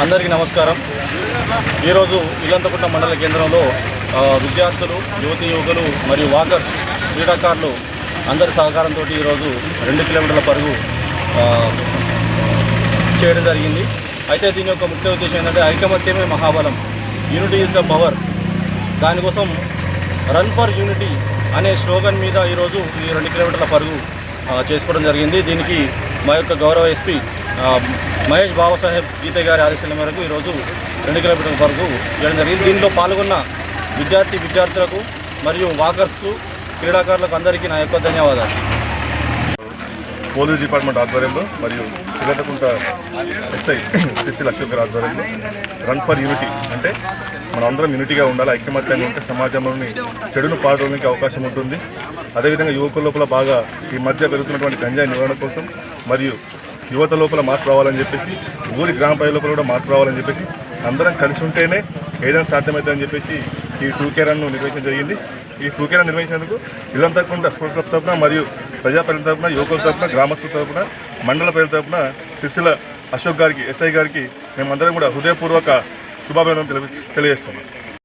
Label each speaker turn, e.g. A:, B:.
A: అందరికీ నమస్కారం. ఈరోజు ఇల్లంతకుంట మండల కేంద్రంలో విద్యార్థులు యువతి యువకులు మరియు వాకర్స్ క్రీడాకారులు అందరి సహకారంతో ఈరోజు రెండు కిలోమీటర్ల పరుగు చేయడం జరిగింది. అయితే దీని యొక్క ముఖ్య ఉద్దేశం ఏంటంటే ఐకమత్యమే మహాబలం. యూనిటీ ఈజ్ ద పవర్ దానికోసం రన్ ఫర్ యూనిటీ అనే స్లోగన్ మీద ఈరోజు ఈ రెండు కిలోమీటర్ల పరుగు చేసుకోవడం జరిగింది. దీనికి మా యొక్క గౌరవ ఎస్పీ మహేష్ బాబాసాహెబ్ గీతే గారి ఆదేశాల మేరకు ఈరోజు రెండు కిలోమీటర్ల వరకు చేయడం జరిగింది. దీనిలో పాల్గొన్న విద్యార్థి విద్యార్థులకు మరియు వాకర్స్కు క్రీడాకారులకు అందరికీ నా యొక్క ధన్యవాదాలు.
B: పోలీస్ డిపార్ట్మెంట్ ఆధ్వర్యంలో మరియు పిల్లలకుంట ఎస్ఐ సిసిల్ అశోక్ గారి ఆధ్వర్యంలో రన్ ఫర్ యూనిటీ అంటే మనం అందరం యూనిటీగా ఉండాలి ఐక్యమత్యంగా ఉంటే సమాజంలోని చెడును పాడడానికి అవకాశం ఉంటుంది. అదేవిధంగా యువకుల లోపల బాగా ఈ మధ్య పెరుగుతున్నటువంటి గంజాయి నివారణ కోసం మరియు యువత లోపల మార్పు రావాలని చెప్పేసి ఊరి గ్రామ ప్రజల లోపల కూడా మార్పు రావాలని చెప్పేసి అందరం కలిసి ఉంటేనే ఏదైనా సాధ్యమవుతుందని చెప్పేసి ఈ టూ కేరన్ను నిర్వహించడం జరిగింది. ఈ టూ కే నిర్వహించేందుకు ఇళ్ళంతా కూడా స్పోర్ట్ క్లబ్ తరఫున మరియు ప్రజా తరఫున యువకుల తరఫున గ్రామస్తుల తరఫున మండల ప్రజల తరఫున సిరిసిల్ల అశోక్ గారికి ఎస్ఐ గారికి మేమందరం కూడా హృదయపూర్వక శుభాభినందనలు తెలియ తెలియజేస్తున్నాం.